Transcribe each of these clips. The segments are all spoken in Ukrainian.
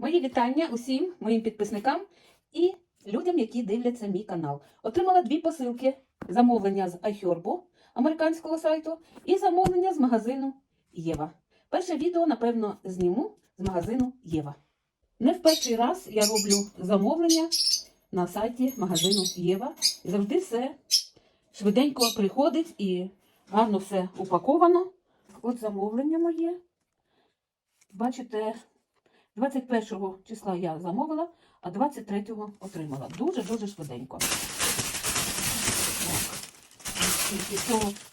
Мої вітання усім моїм підписникам і людям, які дивляться мій канал. Отримала дві посилки: замовлення з iHerb, американського сайту, і замовлення з магазину Єва. Перше відео, напевно, зніму з магазину Єва. Не в перший раз я роблю замовлення на сайті магазину Єва. Завжди все швиденько приходить і гарно все упаковано. От замовлення моє. Бачите, 21 числа я замовила, а 23-го отримала. Дуже-дуже швиденько. Так.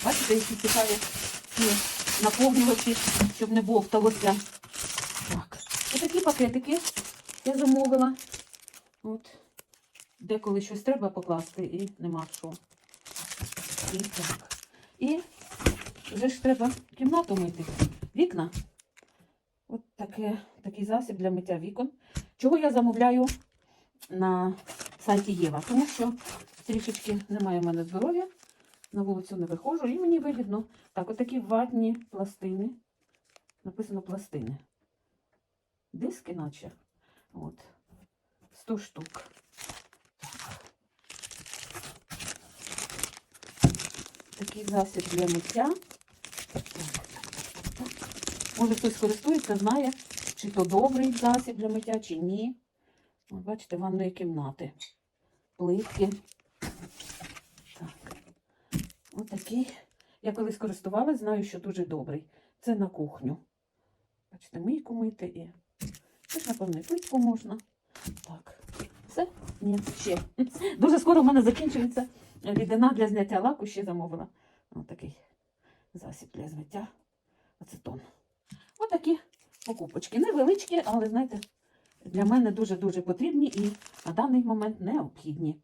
Бачите, які цікаві ці наповнювачі, щоб не бовталося. Так. Ось такі пакетики я замовила. От. Деколи щось треба покласти і нема що. І так. І вже ж треба кімнату мити. Вікна. От таке, такий засіб для миття вікон. Чого я замовляю на сайті Єва? Тому що трішечки немає в мене здоров'я, на вулицю не виходжу, і мені вигідно. Так, от такі ватні пластини. Написано пластини. Диски, наче. От. 100 штук. Такий засіб для миття. Може, хтось користується, знає, чи то добрий засіб для миття, чи ні. От, бачите, ванної кімнати. Плитки. Так. Отакий. Я колись користувалась, знаю, що дуже добрий. Це на кухню. Бачите, мийку мити і. Теж, напевно, і плитку можна. Так. Все? Ні, ще. Дуже скоро в мене закінчується рідина для зняття лаку, ще замовила. Ось такий засіб для змиття. Ацетон. Отакі покупочки. Невеличкі, але, знаєте, для мене дуже-дуже потрібні і на даний момент необхідні.